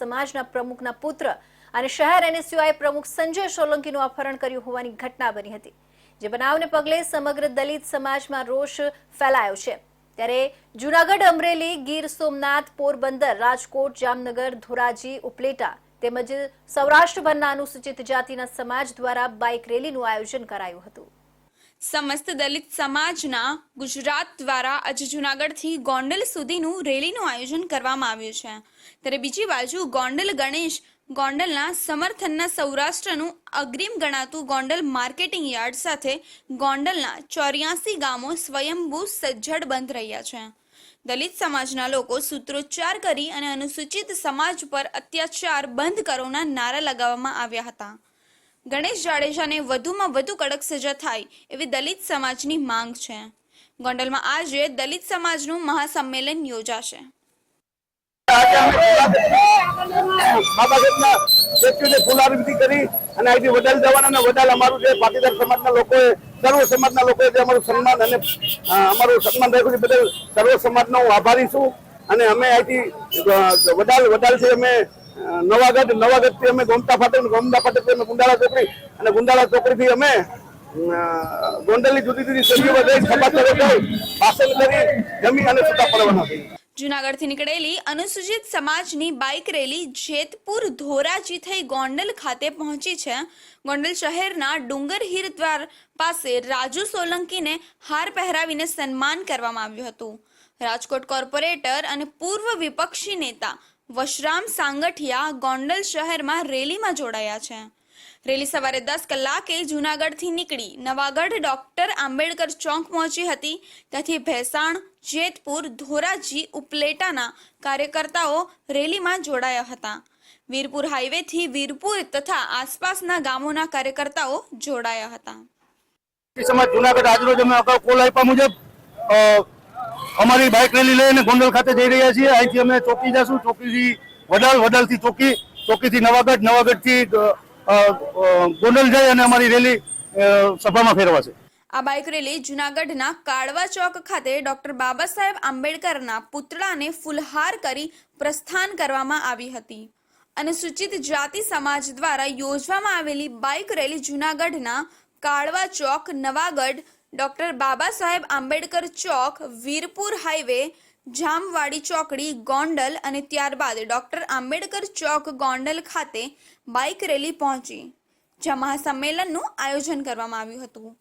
સમાજના પ્રમુખના પુત્ર અને શહેર એનએસયુઆઈ પ્રમુખ સંજય સોલંકીનું અપહરણ કર્યું હોવાની ઘટના બની હતી, જે બનાવને પગલે સમગ્ર દલિત સમાજમાં રોષ ફેલાયો છે. ત્યારે જૂનાગઢ અમરેલી, ગીર સોમનાથ, પોરબંદર, રાજકોટ, જામનગર, ધોરાજી, ઉપલેટા તેમજ સૌરાષ્ટ્રભરના અનુસૂચિત જાતિના સમાજ દ્વારા બાઇક રેલીનું આયોજન કરાયું હતું. સમસ્ત દલિત સમાજના ગુજરાત દ્વારા આજે જુનાગઢથી ગોંડલ સુધીનું રેલીનું આયોજન કરવામાં આવ્યું છે. ત્યારે બીજી બાજુ ગોંડલ ગણેશ ગોંડલના સમર્થનના સૌરાષ્ટ્રનું અગ્રીમ ગણાતું ગોંડલ માર્કેટિંગ યાર્ડ સાથે ગોંડલના ચોર્યાસી ગામો સ્વયંભૂ સજ્જડ બંધ રહ્યા છે. દલિત સમાજના લોકો સૂત્રોચ્ચાર કરી અને અનુસૂચિત સમાજ પર અત્યાચાર બંધ કરોના નારા લગાવવામાં આવ્યા હતા. ગણેશ જાડેજાને વધુમાં વધુ કડક સજા થાય એવી દલિત સમાજની માંગ છે. ગોંડલમાં આજે દલિત સમાજનું મહાસંમેલન યોજાશે. કરી અને અહીંથી વડાલ જવાના અને વડાલ અમારું જે પાટીદાર સમાજના સર્વ સમાજના લોકોએ અમારું સન્માન અને અમારું સન્માન રાખ્યું સર્વ સમાજનો હું અને અમે અહીંથી વડાલ વડાલથી અમે નવાગઢ, નવાગઢથી અમે ગોમતા ફાટક ગોમતા ફાટકથી અમે ગુંડાળા ચોકડી અને ગુંડાળા ચોકડીથી અમે ગોંડલની જુદી જુદી શેરીઓમાં જઈ સભા જઈ પાસલ કરી જમી અને છૂટા પડવાના થઈ જુનાગઢથી નીકળેલી અનુસૂચિત સમાજની બાઇક રેલી જેતપુર ધોરાજી થઈ ગોંડલ ખાતે પહોંચી છે. ગોંડલ શહેરના ડુંગર હીર દ્વાર પાસે રાજુ સોલંકીને હાર પહેરાવીને સન્માન કરવામાં આવ્યું હતું. રાજકોટ કોર્પોરેટર અને પૂર્વ વિપક્ષી નેતા વશરામ સાંગઠિયા ગોંડલ શહેરમાં રેલીમાં જોડાયા છે. રેલી સવારે દસ કલાકે જૂનાગઢથી નીકળી નવાગઢ ડોક્ટર આંબેડકર ચોક પહોંચી હતી. ત્યાંથી ભેસાણ, જેતપુર, ધોરાજી, ઉપલેટાના કાર્યકર્તાઓ રેલીમાં જોડાયા હતા. વીરપુર હાઈવેથી વીરપુર તથા આસપાસના ગામોના કાર્યકર્તાઓ જોડાયા હતા. જૂનાગઢ આજરોજ અમે અગાઉ કોલ આપ્યા મુજબ અમારી બાઇક રેલી લઈને ગોંડલ ખાતે જઈ રહ્યા છીએ. અહીંથી અમે ચોકી જશું. ચોકીથી વડાલ વડાલથી ચોકી, ચોકીથી નવાગઢ, નવાગઢથી ગોંડલ જઈ અને અમારી રેલી સભામાં ફેરવાશે. આ બાઇક રેલી જૂનાગઢના કાળવા ચોક ખાતે ડોક્ટર બાબા સાહેબ આંબેડકરના પુતળાને ફુલહાર કરી પ્રસ્થાન કરવામાં આવી હતી. અને સૂચિત જાતિ સમાજ દ્વારા યોજવામાં આવેલી બાઇક રેલી જૂનાગઢના કાળવા ચોક, નવાગઢ ડોક્ટર બાબા સાહેબ આંબેડકર ચોક, વીરપુર હાઈવે, જામવાડી ચોકડી, ગોંડલ અને ત્યારબાદ ડૉક્ટર આંબેડકર ચોક, ગોંડલ ખાતે બાઇક રેલી પહોંચી જેમાં મહાસંમેલનનું આયોજન કરવામાં આવ્યું હતું.